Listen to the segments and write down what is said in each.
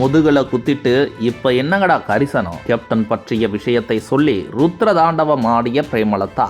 முதுகில் குத்திட்டு இப்போ என்னங்கடா கரிசனம்? கேப்டன் பற்றிய விஷயத்தை சொல்லி ருத்ரதாண்டவம் ஆடிய பிரேமலதா.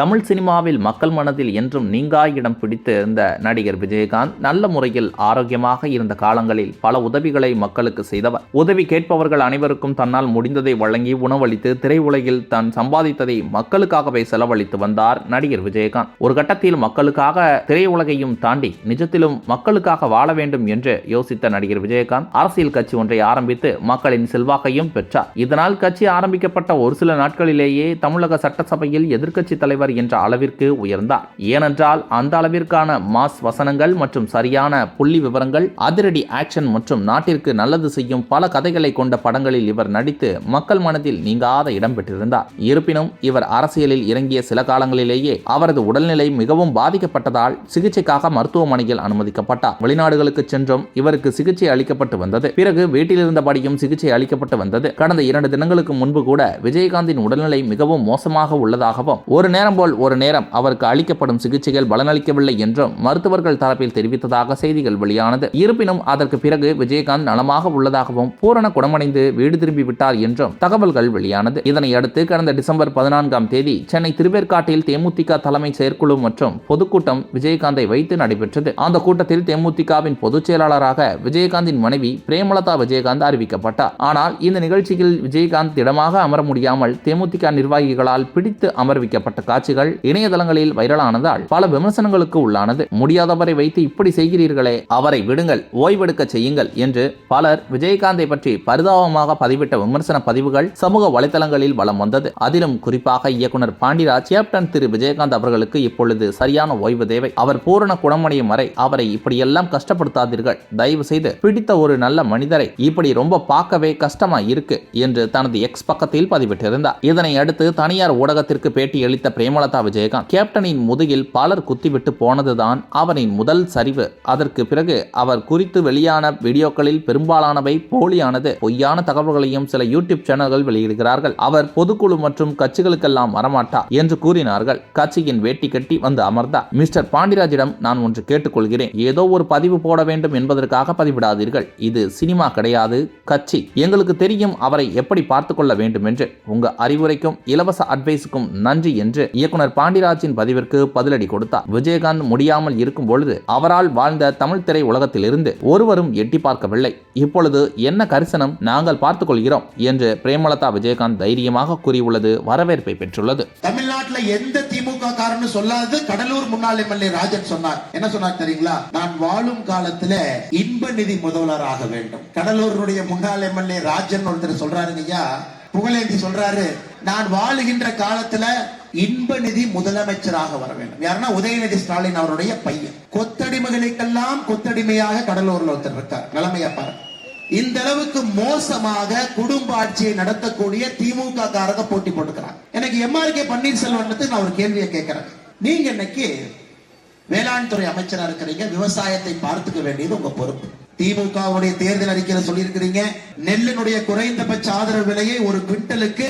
தமிழ் சினிமாவில் மக்கள் மனதில் என்றும் நீங்கா இடம் பிடித்து இருந்த நடிகர் விஜயகாந்த் நல்ல முறையில் ஆரோக்கியமாக இருந்த காலங்களில் பல உதவிகளை மக்களுக்கு செய்தவர். உதவி கேட்பவர்கள் அனைவருக்கும் தன்னால் முடிந்ததை வழங்கி உணவளித்து திரையுலகில் தான் சம்பாதித்ததை மக்களுக்காகவே செலவழித்து வந்தார் நடிகர் விஜயகாந்த். ஒரு கட்டத்தில் மக்களுக்காக திரையுலகையும் தாண்டி நிஜத்திலும் மக்களுக்காக வாழ வேண்டும் என்று யோசித்த நடிகர் விஜயகாந்த் அரசியல் கட்சி ஒன்றை ஆரம்பித்து மக்களின் செல்வாக்கையும் பெற்றார். இதனால் கட்சி ஆரம்பிக்கப்பட்ட ஒரு சில நாட்களிலேயே தமிழக சட்டசபையில் எதிர்க்கட்சி தலைவர் என்ற அளவிற்கு உயர்ந்தார். ஏனென்றால் அந்த அளவிற்கான மாஸ் வசனங்கள் மற்றும் சரியான புள்ளி விவரங்கள் அதிரடி ஆக்ஷன் மற்றும் நாட்டிற்கு நல்லது செய்யும் பல கதைகளை கொண்ட படங்களில் இவர் நடித்து மக்கள் மனதில் நீங்காத இடம் பெற்றிருந்தார். இருப்பினும் இவர் அரசியலில் இறங்கிய சில காலங்களிலேயே அவரது உடல்நிலை மிகவும் பாதிக்கப்பட்டதால் சிகிச்சைக்காக மருத்துவமனையில் அனுமதிக்கப்பட்டார். வெளிநாடுகளுக்கு சென்றும் இவருக்கு சிகிச்சை அளிக்கப்பட்டு வந்தது. பிறகு வீட்டிலிருந்தபடியும் சிகிச்சை அளிக்கப்பட்டு வந்தது. கடந்த இரண்டு தினங்களுக்கு முன்பு கூட விஜயகாந்தின் உடல்நிலை மிகவும் மோசமாக உள்ளதாகவும் ஒரு நேரம் போல் ஒரு நேரம் அவருக்கு அளிக்கப்படும் சிகிச்சைகள் பலனளிக்கவில்லை என்றும் மருத்துவர்கள் தரப்பில் தெரிவித்ததாக செய்திகள் வெளியானது. இருப்பினும் அதற்கு பிறகு விஜயகாந்த் நலமாக உள்ளதாகவும் பூரண குணமடைந்து வீடு திரும்பி விட்டார் என்றும் தகவல்கள் வெளியானது. இதனையடுத்து கடந்த டிசம்பர் பதினான்காம் தேதி சென்னை திருவேற்காட்டில் தேமுதிக தலைமை செயற்குழு மற்றும் பொதுக்கூட்டம் விஜயகாந்தை வைத்து நடைபெற்றது. அந்த கூட்டத்தில் தேமுதிகவின் பொதுச் செயலாளராக விஜயகாந்தின் மனைவி பிரேமலதா விஜயகாந்த் அறிவிக்கப்பட்டார். ஆனால் இந்த நிகழ்ச்சியில் விஜயகாந்த் திடமாக அமர முடியாமல் தேமுதிக நிர்வாகிகளால் பிடித்து அமர்விக்கப்பட்ட காட்சி காட்சிகள் இணையதளங்களில் வைரலானதால் பல விமர்சனங்களுக்கு உள்ளானது. முடியாதவரை வைத்து இப்படி செய்கிறீர்களே அவரை விடுங்கள் ஓய்வெடுக்க செய்யுங்கள் என்று பலர் விஜயகாந்தை பற்றி பரிதாபமாக பதிவிட்ட விமர்சன பதிவுகள் சமூக வலைதளங்களில் வலம் வந்தது. அதிலும் குறிப்பாக இயக்குனர் பாண்டிராஜ் கேப்டன் திரு விஜயகாந்த் அவர்களுக்கு இப்பொழுது சரியான ஓய்வு தேவை. அவர் பூரண குணமடையும் வரை அவரை இப்படியெல்லாம் கஷ்டப்படுத்தாதீர்கள். தயவு செய்து பிடித்த ஒரு நல்ல மனிதரை இப்படி ரொம்ப பார்க்கவே கஷ்டமா இருக்கு என்று தனது எக்ஸ் பக்கத்தில் பதிவிட்டிருந்தார். இதனை அடுத்து தனியார் ஊடகத்திற்கு பேட்டி பிரேம பிரேமலதா விஜயகாந்த். கேப்டனின் முதுகில் பலர் குத்திவிட்டு போனதுதான் அவரின் முதல் சரிவு. அதற்கு பிறகு அவர் குறித்து வெளியான வீடியோக்களில் பெரும்பாலானவை போலியானது. பொய்யான தகவல்களையும் சில யூடியூப் சேனல்கள் வெளியிடுகிறார்கள். அவர் பொதுக்குழு மற்றும் கட்சிகளுக்கெல்லாம் வரமாட்டார் என்று கூறினார்கள். கட்சியின் வேட்டி கட்டி வந்து அமர்ந்தார் மிஸ்டர் பாண்டிராஜிடம் நான் ஒன்று கேட்டுக்கொள்கிறேன். ஏதோ ஒரு பதிவு போட வேண்டும் என்பதற்காக பதிவிடாதீர்கள். இது சினிமா கிடையாது. கட்சி. எங்களுக்கு தெரியும் அவரை எப்படி பார்த்து கொள்ள வேண்டும் என்று உங்க அறிவுரைக்கும் இலவச அட்வைஸுக்கும் நன்றி என்று இயக்குனர் பாண்டிராஜின் பதிவிற்கு பதிலடி கொடுத்தார். விஜயகாந்த் முடியாமல் இருக்கும் பொழுது அவரால் வாழ்ந்த தமிழ் திரை உலகத்திலிருந்து ஒருவரும் எட்டி பார்க்கவில்லை. இப்பொழுது என்ன கரிசனம் நாங்கள் பார்த்துக் கொள்கிறோம் என்று பிரேமலதா விஜயகாந்த் தைரியமாக கூறியுள்ளது வரவேற்பை பெற்றுள்ளது. தமிழ்நாட்டில் எந்த திமுக காரன்னு சொல்லாது கடலூர் முன்னாள் எம்எல்ஏ ராஜன் சொன்னார். என்ன சொன்னார் தெரியுங்களா? நான் வாழும் காலத்துல இன்ப நிதி முதல்வராக வேண்டும். கடலூருடைய முன்னாள் எம்எல்ஏ ராஜன் ஒருத்தர் சொல்றாருங்க ஐயா. புகழேந்தி சொல்றாரு நான் வாழுகின்ற காலத்துல இன்பநிதி முதலமைச்சராக வர வேண்டும். யாருன்னா உதயநிதி ஸ்டாலின் அவருடைய பையன். கொத்தடிமைகளுக்கெல்லாம் கொத்தடிமையாக கடலூர்ல ஒருத்தர் இருக்கார். நிலைமையா பாருங்க. இந்த அளவுக்கு மோசமாக குடும்ப ஆட்சியை நடத்தக்கூடிய திமுக காரங்க போட்டி போட்டுக்கிறாங்க. எனக்கு எம்ஆர் கே பன்னீர்செல்வம் நான் ஒரு கேள்வியை கேட்கிறேன். நீங்க இன்னைக்கு வேளாண் துறை அமைச்சரா இருக்கிறீங்க. விவசாயத்தை பார்த்துக்க வேண்டியது உங்க பொறுப்பு. திமுகவுடைய தேர்தல் அறிக்கையில சொல்லியிருக்கிறீங்க. நெல்லினுடைய குறைந்தபட்ச ஆதரவு விலையை ஒரு குவிண்டலுக்கு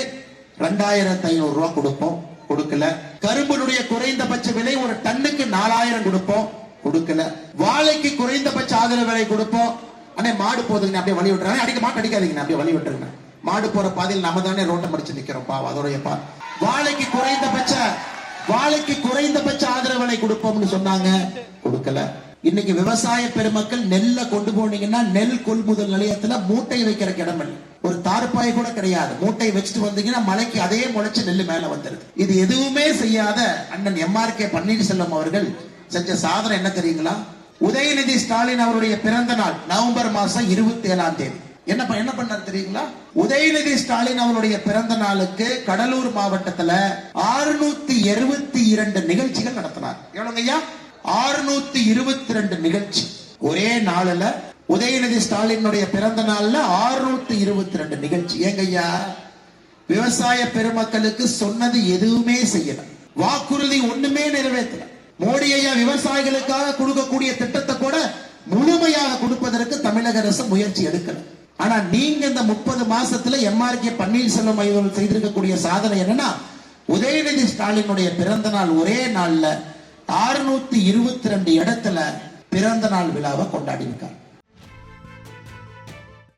ரெண்டாயிரத்தி ஐநூறு ரூபாய் கொடுப்போம். கொடுக்கல. கரும்பினுடைய குறைந்தபட்ச விலை ஒரு டன்னுக்கு நாலாயிரம் கொடுப்போம். கொடுக்கல. வாழைக்கு குறைந்தபட்ச ஆதரவு விலை கொடுப்போம். அண்ணே மாடு போதுங்க அப்படியே வழி விட்டுறாங்க அடிக்க மாட்டு அடிக்காதீங்க அப்படியே வழி விட்டுருங்க. மாடு போற பாதையில் நம்ம தானே ரோட்டை மடிச்சு நிக்கிறோம். பாவம் அதோடைய பா வாழைக்கு குறைந்தபட்ச வாழைக்கு குறைந்தபட்ச ஆதரவு விலை கொடுப்போம்னு சொன்னாங்க. கொடுக்கல. இன்னைக்கு விவசாய பெருமக்கள் நெல்லை கொண்டு போனீங்கன்னா நெல் கொள்முதல் நிலையத்துல மூட்டை வைக்கிற இடம் இல்லை. ஒரு தார்பாய் கூட கிடையாது. மூட்டை வச்சுட்டு வந்தீங்கன்னா மலைக்கு அதே முளைச்சு நெல் மேல வந்துருது. இது எதுவுமே செய்யாத அண்ணன் எம்ஆர் கே பன்னீர்செல்வம் அவர்கள் செஞ்ச சாதனை என்ன தெரியுங்களா? உதயநிதி ஸ்டாலின் அவருடைய பிறந்த நாள் நவம்பர் மாசம் இருபத்தி ஏழாம் தேதி. என்ன ப- என்ன பண்ணார் தெரியுங்களா? உதயநிதி ஸ்டாலின் அவருடைய பிறந்த நாளுக்கு கடலூர் மாவட்டத்துல ஆறுநூத்தி எழுபத்தி இரண்டு நிகழ்ச்சிகள் நடத்தினார். எவ்வளவுங்க ஐயா ஆறுநூத்தி இருபத்தி ரெண்டு நிகழ்ச்சி. ஒரே நாளில் உதயநிதி ஸ்டாலினுடைய பிறந்த நாள்ல ஆறுநூத்தி இருபத்தி ரெண்டு நிகழ்ச்சி. ஏங்கய்யா விவசாய பெருமக்களுக்கு சொன்னது எதுவுமே செய்யல. வாக்குறுதி ஒண்ணுமே நிறைவேற்றல. மோடி ஐயா விவசாயிகளுக்காக கொடுக்கக்கூடிய திட்டத்தை கூட முழுமையாக கொடுப்பதற்கு தமிழக அரசு முயற்சி எடுக்கல. ஆனா நீங்க இந்த முப்பது மாசத்துல எம்ஆர் கே பன்னீர்செல்வம் அவர்கள் செய்திருக்கக்கூடிய சாதனை என்னன்னா உதயநிதி ஸ்டாலினுடைய பிறந்த நாள் ஒரே நாள்ல ஆறுநூத்தி இருபத்தி ரெண்டு இடத்துல பிறந்த நாள் விழாவை கொண்டாடி இருக்காங்க